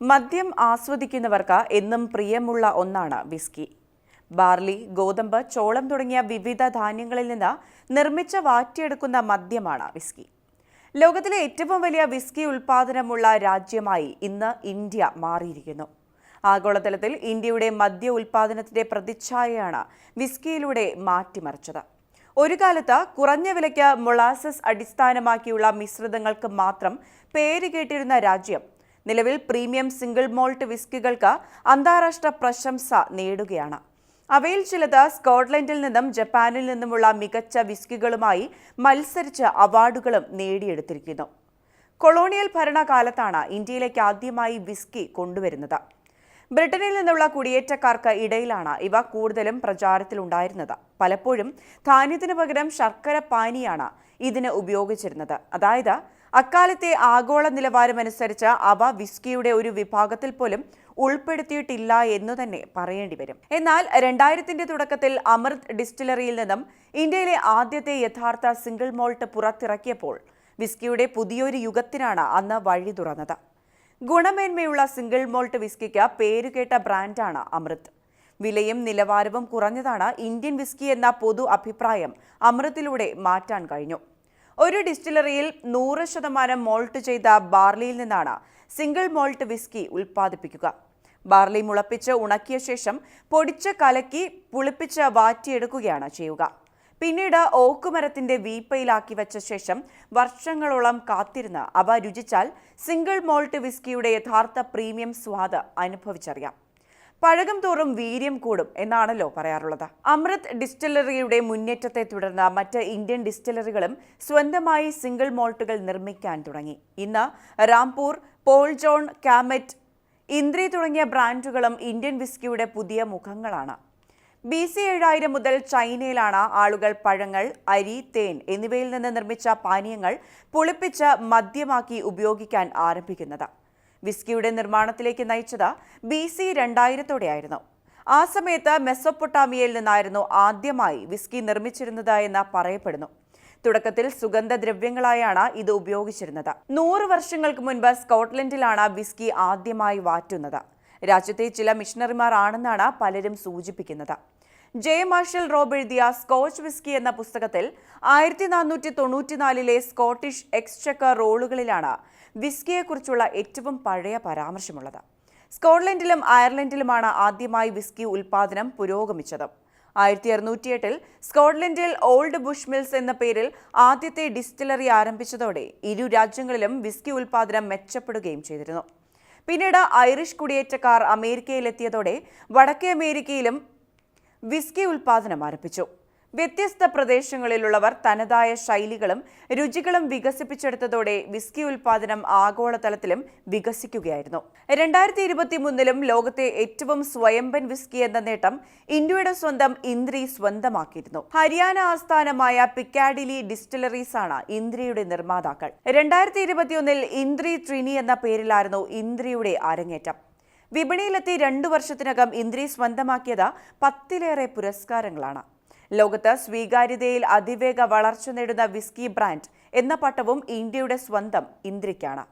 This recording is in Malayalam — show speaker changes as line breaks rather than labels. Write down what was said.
മദ്യം ആസ്വദിക്കുന്നവർക്ക് എന്നും പ്രിയമുള്ള ഒന്നാണ് വിസ്കി. ബാർലി ഗോതമ്പ് ചോളം തുടങ്ങിയ വിവിധ ധാന്യങ്ങളിൽ നിന്ന് നിർമ്മിച്ച വാറ്റിയെടുക്കുന്ന മദ്യമാണ് വിസ്കി. ലോകത്തിലെ ഏറ്റവും വലിയ വിസ്കി ഉൽപാദനമുള്ള രാജ്യമായി ഇന്ന് ഇന്ത്യ മാറിയിരിക്കുന്നു. ആഗോളതലത്തിൽ ഇന്ത്യയുടെ മദ്യ ഉൽപാദനത്തിന്റെ പ്രതിച്ഛായയാണ് വിസ്കിയിലൂടെ മാറ്റിമറിച്ചത്. ഒരു കാലത്ത് കുറഞ്ഞ വിലയ്ക്ക് മൊളാസസ് അടിസ്ഥാനമാക്കിയുള്ള മിശ്രിതങ്ങൾക്ക് മാത്രം പേര് കേട്ടിരുന്ന രാജ്യം നിലവിൽ പ്രീമിയം സിംഗിൾ മോൾട്ട് വിസ്കികൾക്ക് അന്താരാഷ്ട്ര പ്രശംസ നേടുകയാണ്. അവയിൽ ചിലത് സ്കോട്ട്ലൻഡിൽ നിന്നും ജപ്പാനിൽ നിന്നുമുള്ള മികച്ച വിസ്കികളുമായി മത്സരിച്ച് അവാർഡുകളും നേടിയെടുത്തിരിക്കുന്നു. കൊളോണിയൽ ഭരണകാലത്താണ് ഇന്ത്യയിലേക്ക് ആദ്യമായി വിസ്കി കൊണ്ടുവരുന്നത്. ബ്രിട്ടനിൽ നിന്നുള്ള കുടിയേറ്റക്കാർക്ക് ഇടയിലാണ് ഇവ കൂടുതലും പ്രചാരത്തിലുണ്ടായിരുന്നത്. പലപ്പോഴും ധാന്യത്തിന് പകരം ശർക്കര പാനിയാണ് ഇതിന് ഉപയോഗിച്ചിരുന്നത്. അതായത് അക്കാലത്തെ ആഗോള നിലവാരമനുസരിച്ച് അവ വിസ്കിയുടെ ഒരു വിഭാഗത്തിൽ പോലും ഉൾപ്പെടുത്തിയിട്ടില്ല എന്നു തന്നെ പറയേണ്ടി വരും. എന്നാൽ രണ്ടായിരത്തിന്റെ തുടക്കത്തിൽ അമൃത് ഡിസ്റ്റിലറിയിൽ നിന്നും ഇന്ത്യയിലെ ആദ്യത്തെ യഥാർത്ഥ സിംഗിൾ മോൾട്ട് പുറത്തിറക്കിയപ്പോൾ വിസ്കിയുടെ പുതിയൊരു യുഗത്തിനാണ് അന്ന് വഴി തുറന്നത്. ഗുണമേന്മയുള്ള സിംഗിൾ മോൾട്ട് വിസ്കിക്ക് പേരുകേട്ട ബ്രാൻഡാണ് അമൃത്. വിലയും നിലവാരവും കുറഞ്ഞതാണ് ഇന്ത്യൻ വിസ്കി എന്ന പൊതു അഭിപ്രായം അമൃതിലൂടെ മാറ്റാൻ കഴിഞ്ഞു. ഒരു ഡിസ്റ്റിലറിയിൽ നൂറ് ശതമാനം മോൾട്ട് ചെയ്ത ബാർലിയിൽ നിന്നാണ് സിംഗിൾ മോൾട്ട് വിസ്കി ഉൽപ്പാദിപ്പിക്കുക. ബാർലി മുളപ്പിച്ച് ഉണക്കിയ ശേഷം പൊടിച്ച് കലക്കി പുളിപ്പിച്ച് വാറ്റിയെടുക്കുകയാണ് ചെയ്യുക. പിന്നീട് ഓക്കുമരത്തിന്റെ വീപ്പയിലാക്കി വെച്ച ശേഷം വർഷങ്ങളോളം കാത്തിരുന്ന് അവ രുചിച്ചാൽ സിംഗിൾ മോൾട്ട് വിസ്കിയുടെ യഥാർത്ഥ പ്രീമിയം സ്വാദ് അനുഭവിച്ചറിയാം. പഴകം തോറും വീര്യം കൂടും എന്നാണല്ലോ പറയാറുള്ളത്. അമൃത് ഡിസ്റ്റിലറിയുടെ മുന്നേറ്റത്തെ തുടർന്ന് മറ്റ് ഇന്ത്യൻ ഡിസ്റ്റിലറികളും സ്വന്തമായി സിംഗിൾ മോൾട്ടുകൾ നിർമ്മിക്കാൻ തുടങ്ങി. ഇന്ന് റാംപൂർ പോൾ ജോൺ കാമറ്റ് ഇന്ദ്രി തുടങ്ങിയ ബ്രാൻഡുകളും ഇന്ത്യൻ വിസ്കിയുടെ പുതിയ മുഖങ്ങളാണ്. ബി സി ഏഴായിരം മുതൽ ചൈനയിലാണ് ആളുകൾ പഴങ്ങൾ അരി തേൻ എന്നിവയിൽ നിന്ന് നിർമ്മിച്ച പാനീയങ്ങൾ പുളിപ്പിച്ച് മദ്യമാക്കി ഉപയോഗിക്കാൻ ആരംഭിക്കുന്നത്. വിസ്കിയുടെ നിർമ്മാണത്തിലേക്ക് നയിച്ചത് ബി സി രണ്ടായിരത്തോടെയായിരുന്നു. ആ സമയത്ത് മെസ്സൊപ്പൊട്ടാമിയയിൽ നിന്നായിരുന്നു ആദ്യമായി വിസ്കി നിർമ്മിച്ചിരുന്നത് എന്ന് പറയപ്പെടുന്നു. തുടക്കത്തിൽ സുഗന്ധദ്രവ്യങ്ങളായാണ് ഇത് ഉപയോഗിച്ചിരുന്നത്. നൂറ് വർഷങ്ങൾക്ക് മുൻപ് സ്കോട്ട്ലൻഡിലാണ് വിസ്കി ആദ്യമായി വാറ്റുന്നത്. രാജ്യത്തെ ചില മിഷണറിമാർ ആണെന്നാണ് പലരും സൂചിപ്പിക്കുന്നത്. ജെ മാർഷൽ റോബ് എഴുതിയ സ്കോച്ച് വിസ്കി എന്ന പുസ്തകത്തിൽ ആയിരത്തി നാനൂറ്റി തൊണ്ണൂറ്റിനാലിലെ സ്കോട്ടിഷ് എക്സ്ചക്കർ റോളുകളിലാണ് വിസ്കിയെക്കുറിച്ചുള്ള ഏറ്റവും പഴയ പരാമർശമുള്ളത്. സ്കോട്ട്ലൻഡിലും അയർലൻഡിലുമാണ് ആദ്യമായി വിസ്കി ഉൽപാദനം പുരോഗമിച്ചത്. ആയിരത്തി അറുന്നൂറ്റിയെട്ടിൽ സ്കോട്ട്ലൻഡിൽ ഓൾഡ് ബുഷ് മിൽസ് എന്ന പേരിൽ ആദ്യത്തെ ഡിസ്റ്റിലറി ആരംഭിച്ചതോടെ ഇരു രാജ്യങ്ങളിലും വിസ്കി ഉൽപാദനം മെച്ചപ്പെടുകയും ചെയ്തിരുന്നു. പിന്നീട് ഐറിഷ് കുടിയേറ്റക്കാർ അമേരിക്കയിലെത്തിയതോടെ വടക്കേ അമേരിക്കയിലും വിസ്കി ഉൽപാദനം ആരംഭിച്ചു. വ്യത്യസ്ത പ്രദേശങ്ങളിലുള്ളവർ തനതായ ശൈലികളും രുചികളും വികസിപ്പിച്ചെടുത്തതോടെ വിസ്കി ഉൽപാദനം ആഗോളതലത്തിലും വികസിക്കുകയായിരുന്നു. രണ്ടായിരത്തി ഇരുപത്തിമൂന്നിലും ലോകത്തെ ഏറ്റവും സ്വയംഭൻ വിസ്കി എന്ന നേട്ടം ഇന്ത്യയുടെ സ്വന്തം ഇന്ദ്രി സ്വന്തമാക്കിയിരുന്നു. ഹരിയാന ആസ്ഥാനമായ പിക്കാഡിലി ഡിസ്റ്റിലറീസ് ആണ് ഇന്ദ്രിയുടെ നിർമ്മാതാക്കൾ. രണ്ടായിരത്തി ഇരുപത്തിയൊന്നിൽ ഇന്ദ്രി ട്രിനി എന്ന പേരിലായിരുന്നു ഇന്ദ്രിയുടെ അരങ്ങേറ്റം. വിപണിയിലെത്തി രണ്ടു വർഷത്തിനകം ഇന്ദ്രി സ്വന്തമാക്കിയത് പത്തിലേറെ പുരസ്കാരങ്ങളാണ്. ലോകത്ത് സ്വീകാര്യതയിൽ അതിവേഗ വളർച്ച നേടുന്ന വിസ്കി ബ്രാൻഡ് എന്ന പട്ടവും ഇന്ത്യയുടെ സ്വന്തം ഇന്ദ്രിക്കാണ്.